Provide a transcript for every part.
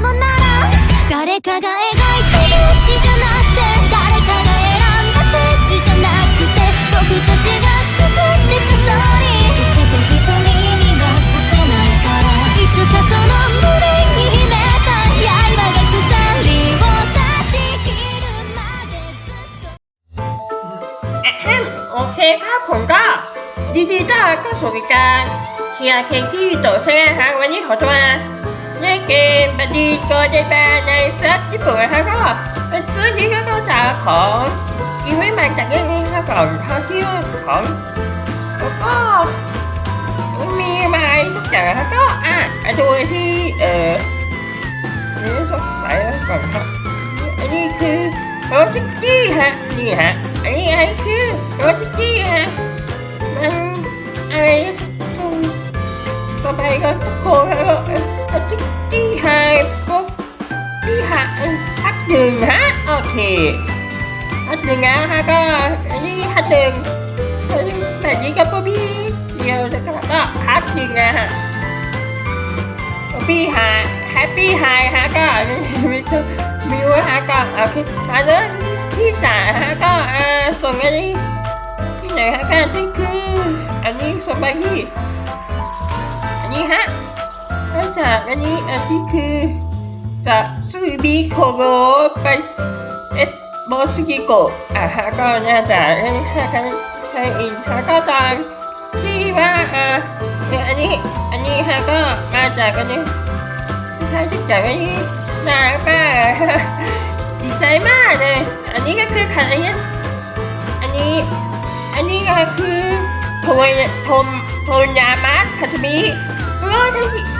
のなら誰かが描いた道じゃなくて誰かが選んだステージじゃなくて僕たちが作ってたストーリー決して一人にはさせないからいつかその胸に秘めた刃が鎖を断ち切るまでずっと อะแฮมโอเคครับผมก็ดีดีต้าก็สู่รายการเชียร์เคที่โตะใช่ไหมครับวันนี้ขอจะมา เล่นเกมบัดดี้โกเดแบนในเซิร์ฟญี่ปุ่นนะครับก็เป็นซิร์ฟที่ก็ต้องจะของอีเวนต์มาจากเรื่องนี้ครับก่อนท่องเที่ยวของแล้วก็มีมาอะไรทุกอย่างครับก็อะไปดูที่เออนี่สงสัยแล้วก่อนครับอันนี้คือโรจิกี้ฮะนี่ฮะอันนี้อะไรคือโรจิกี้ฮะมันอะไรส่งสบายกันทุกคนแล้ว โรจิกี้ไฮปุ๊บที่ฮะฮัทหนึ่งฮะโอเคฮัทหนึ่งนะฮะก็อันนี้ฮัทหนึ่งอันนี้แบบนี้ก็ปุ๊บพี่เดียวแล้วก็ก็ฮัทหนึ่งนะฮะปี้ไฮแฮปปี้ไฮฮะก็มิวมิวฮะก็โอเคมาเริ่มที่จ่าฮะก็อ่าส่งอันนี้ที่ไหนฮะก็ที่คืออันนี้สบายที่อันนี้ฮะ แล้วจากอันนี้อันที่คือจะซูบิโคโรไปเอสโบสกิโกะอะฮะก็น่าจะอันนี้ฮะก็ใช่อินฮะก็ตามที่ว่าอ่าเนี่ยอันนี้อันนี้ฮะก็มาจากอันนี้ใช่ที่จากอันนี้นาป้าดีใจมากเลย อันนี้ก็คือขันอันนี้อันนี้อันนี้ก็คือโทนโทมโทนยามาคาสมิโรที่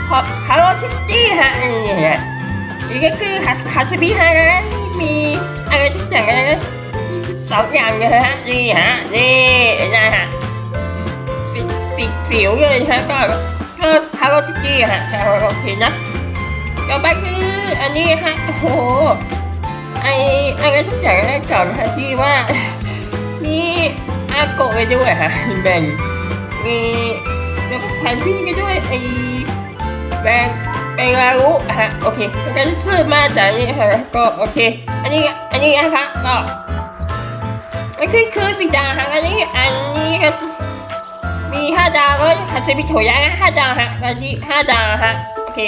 ฮาโรทิตี้ฮะอันนี้ฮะนี่ก็คือคาสมิฮะมีอะไรทุกอย่างเลยสองอย่างเลยฮะนี่ฮะนี่นะฮะสีสีสิวเลยฮะก็ก็ฮาโรทิตี้ฮะโอเคนะต่อไปคืออันนี้ฮะโอ้โหไออะไรทุกอย่างแรกก่อนฮะที่ว่ามีอาโกะไปด้วยฮะแบ่งมีแล้วก็แผนที่ไปด้วยไอ แบ่งเปลารุฮะโอเคแล้วก็ซื้อมาจากนี้ฮะก็โอเค อันนี้อันนี้นะคะก็มันคือคือสิ่งต่าฮะอันนี้อันนี้ก็มีห้าดาวก็ฮัตสึมิโทยะห้าดาวฮะอันนี้ห้าดาวฮะโอเค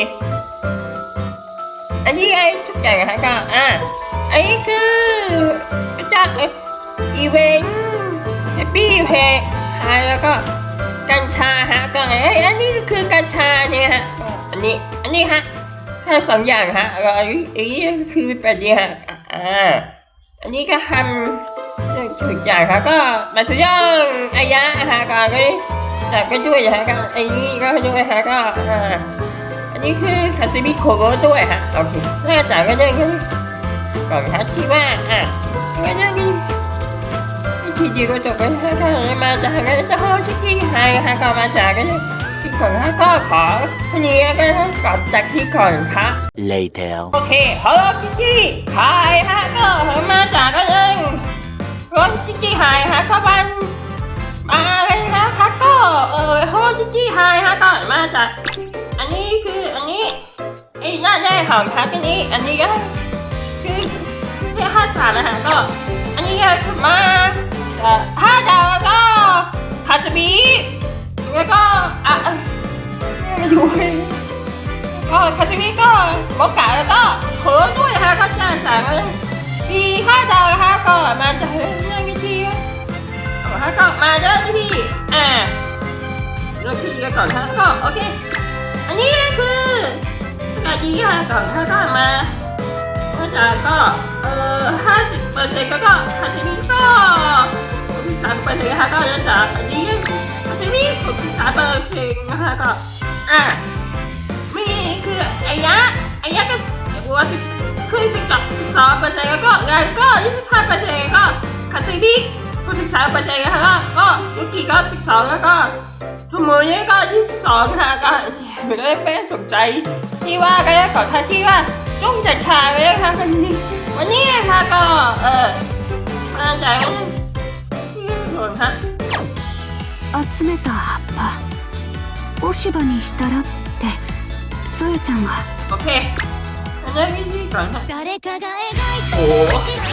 อันนี้ไอ้ทุกอย่างฮะก็อ่าอันนี้คือจากอีเวนต์แฮปปี้เพย์ฮะแล้วก็กัญชาฮะก็เอ้อันนี้คือกัญชาเนี่ยฮะ นี้ อันนี้ฮะถ้าสองอย่างฮะแล้วอันนี้อันนี้ก็คือแบบนี้ฮะอ่าอันนี้ก็ทำทุกอย่างฮะก็มาสุดยอดอายะฮะก็ก็จากก็ด้วยฮะก็อันนี้ก็ด้วยฮะก็อ่าอันนี้คือคาซิมิโคโรด้วยฮะโอเคน่าจะก็เรื่องก่อนฮะที่ว่าอะก็เรื่องนี้ที่ดีก็จบกันฮะก็มาจากกันจะฮอที่ที่ไฮฮะก็มาจากกั นที่ก่อนฮะก็ขอวันนี้ก็กลับจากที่ก่อนฮะ Later. โอเคฮัลโหลจิจี้ไฮฮะก็มาจากกันเองรถจิจี้ไฮฮะเข้าบ้านมาเลยฮะฮะก็เออฮัลโหลจิจี้ไฮฮะก็มาจากอันนี้คืออันนี้ไอ้หน้าได้ของทักอันนี้ อันนี้ก็คือคือห้าสามนะฮะก็ อันนี้ก็มาเอ่อห้าดาวแล้วก็คาสบี แล้วก็อะไม่รู้เลยก็คาสบีก็โมกะแล้วก็เขินด้วยนะคะก็จ้างสามเลยมีห้าดาวนะคะก็มาจากเรื่องวิธีเอาฮะก็มาเรื่องวิธีอ่าเรื่องวิธีกันก่อนฮะก็โอเค อันนี้คือสกัดดีค่ะก่อนถ้าก็มาก็จะก็เอ่อห้าสิบเปอร์เซ็นต์ก็ก็คาซิมิก็สิสามเปอร์เซ็นต์นะคะก็จะจากอันนี้ คาซิมิหกสิบสาเปอร์เซ็นะคะก็อะมีคือไอ้ยะไอ้ยะก็บัวสิคือสิบสองสิบสองเปอร์เซ็นต์แล้วก็งานก็ยี่สิบห้าเปอร์เซ็นต์ก็คาซิมิหกสิบสามเปอร์เซ็นต์นะคะก็ก็ยุกิก็สิบสองแล้วก็ทุกมือนี้ก็ที่สิบสองค่ะก็ไม่ได้เป็นสนใจที่ว่าก็ได้ขอท่านที่ว่าจุ้งจัดฉาเลยนะคะวันนี้วันนี้นะคะก็เออมาจากที่หลวงฮะ 集めた葉っぱ落ち葉にしたらってそやちゃんが โอเค เริ่มที่ก่อนฮะ 誰かが描いたおー街の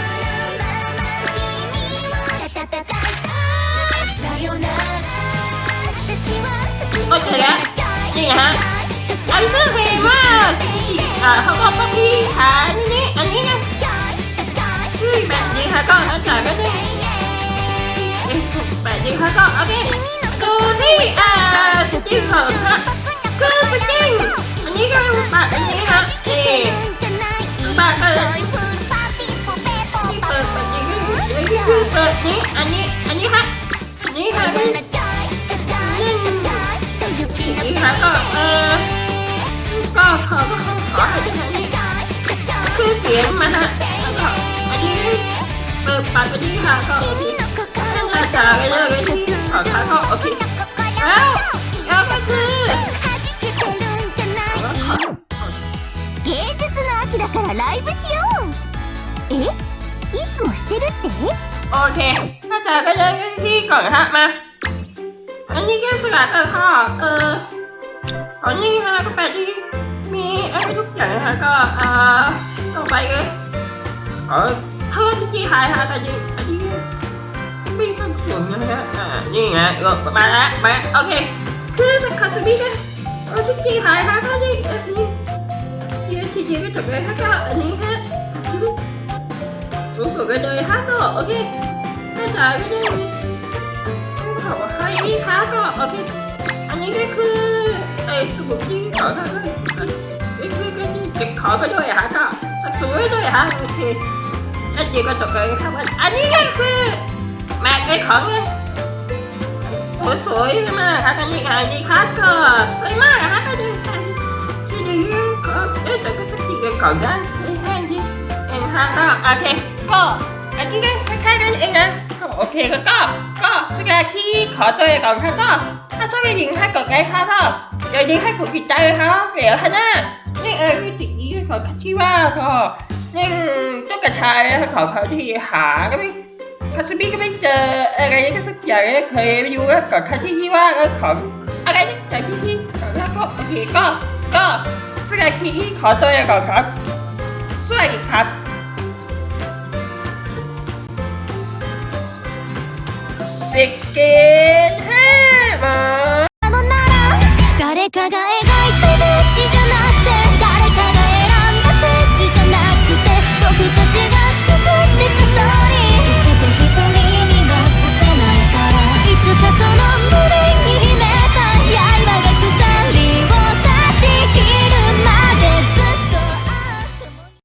ナンバー君はタタタタタさよなら私は好き โอเคแล้วนี่นะฮะอันชื่อเพลงว่าอ่าเขาบอกว่าพี่หา นี้ก็เป็นแบบอันนี้ฮะนี่บาเกิดที่เปิดแบบนี้ก็คือเปิดนี้อันนี้อันนี้ค่ะอันนี้ค่ะก็นี่ค่ะก็เออก็ขอขอขอให้ที่นี้คือเสียงมันฮะแล้วก็อันนี้เปิดปากอันนี้ค่ะก็โอเคถ้าจะไปเลิกไปที่ขอค้าก็โอเคแล้วแล้วก็คือ だからライブしようえいつもしてるって โอเค ถ้าจะก็เลิกไปที่ก่อนฮะมา อันนี้ก็สกัดก็ค่ะเอออันนี้ฮะก็แปดที่มีอะไรทุกอย่างฮะก็อ่าต่อไปก็เออถ้าที่ที่หายฮะแต่นี่อันนี้ไม่สั้นเสียงนะฮะอ่านี่ไงก็มาแล้วมาโอเค คือคาสบีก็เออที่ที่หายฮะก็นี่อันนี้ เดี๋ยวทีนี้ก็จบเลยฮะก็อันนี้ฮะรู้สึกกันเลยฮะก็โอเคถ้าจะก็ได้ขอให้นี่คะก็โอเคอันนี้ก็คือไอ้สมุดที่ขอให้นี่คือก็นี่จะขอไปด้วยฮะก็สักสวยด้วยฮะโอเคแล้วเดี๋ยวก็จบเลยครับอันนี้ก็คือแม็กไอ้ของเลยสวยๆมากครับอันนี้อันนี้ค่ะก็สวยมากอะฮะก เอ๊ะแต่ก็สักทีก็ก่อนนะให้แห้งที่เองฮะก็โอเคก็อันนี้ก็คล้ายๆกันเองนะโอเคก็ก็ก็สแกนที่ขอตัวก่อนค่ะก็ถ้าชอบยิงให้กดไลค์ค่ะก็อย่าลืมให้กดติดใจเลยค่ะเดี๋ยวค่ะนะนี่เออคือติดนี้ขอที่ว่าก็นี่เจ้ากระชายขอเขาที่หาก็ไม่คาสบี้ก็ไม่เจออะไรก็ทุกอย่างเคยไปดูก็กดที่ที่ว่าเออของอะไรแต่ที่ที่แล้วก็โอเคก็ก็ 쓰레기 거둬야 거가 쓰레기 갓 치킨 해마 あのなら誰かが笑顔